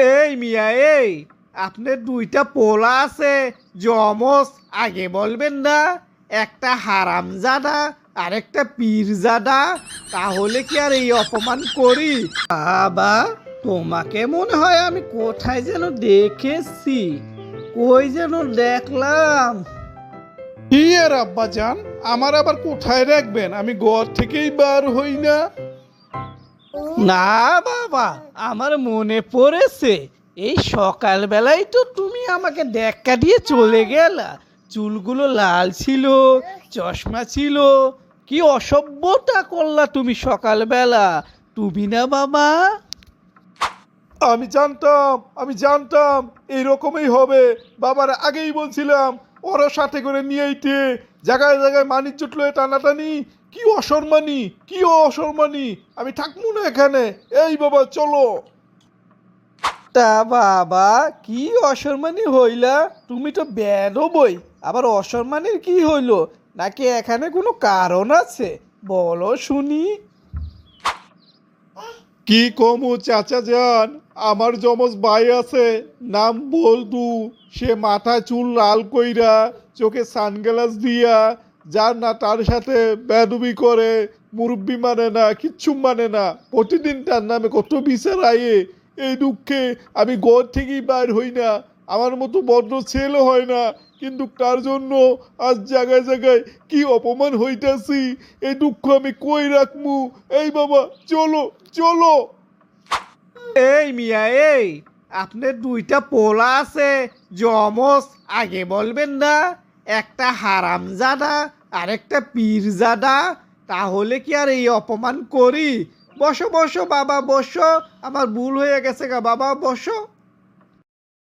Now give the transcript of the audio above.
এই মিয়া, এই, আপনার দুইটা পোলা আছে জমস আগে বলবেন না, একটা হারামজাদা আর একটা পীরজাদা, তাহলে কি আর এই অপমান করি? বাবা, তোমাকে মনে হয় আমি কোথায় যেন দেখেছি, কই যেন দেখলাম? কি আর আব্বা যান আমার আবার কোথায় রাখবেন? আমি ঘর থেকেই বার হই না। না, বাবা, আমার মনে পড়েছে, এই সকালবেলায় তো তুমি আমাকে দেখা দিয়ে চলে গেলা। চুলগুলো লাল ছিল, চশমা ছিল, কি অসভ্যতা করলা তুমি সকালবেলা, তুমি না, বাবা? আমি জানতাম আমি জানতাম, এইরকমই হবে। বাবার আগেই বলছিলাম ওরা সাথে করে নিয়ে আইতে। জায়গায় জায়গায় মানিক জুটলো টানাটানি কি অসম্মানি কি অসম্মানি আমি থাকব না এখানে। এই বাবা চলো। তা বাবা কি অসম্মানী হইলা? তুমি তো বেদও বই আবার অসম্মানের কি হইল? নাকি এখানে কোনো কারণ আছে? বলো শুনি। কি কমু চাচা যান আমার যমজ ভাই আছে নাম বলদু। সে মাথায় চুল লাল কইরা চোখে সানগ্লাস দিয়া যার না তার সাথে বেদবি করে, মুরব্বি মানে না, কিচ্ছু মানে না। প্রতিদিন তার নামে কত বিচার আয়ে, এই দুঃখে আমি ঘর থেকেই বাইর হই না। আমার মতো বদ্র ছেলে হয় না, কিন্তু তার জন্য আজ জায়গায় জায়গায় কি অপমান হইতাছি, এই দুঃখ আমি কই রাখমু? এই বাবা, চলো চলো। এই মিয়া, এই, আপনার দুইটা পোলা আছে জমস আগে বলবেন না। একটা হারামজাদা আর একটা পীরজাদা, তাহলে কি আর এই অপমান করি? বসো বসো, বাবা, বসো। আমার ভুল হয়ে গেছে গা, বাবা, বসো।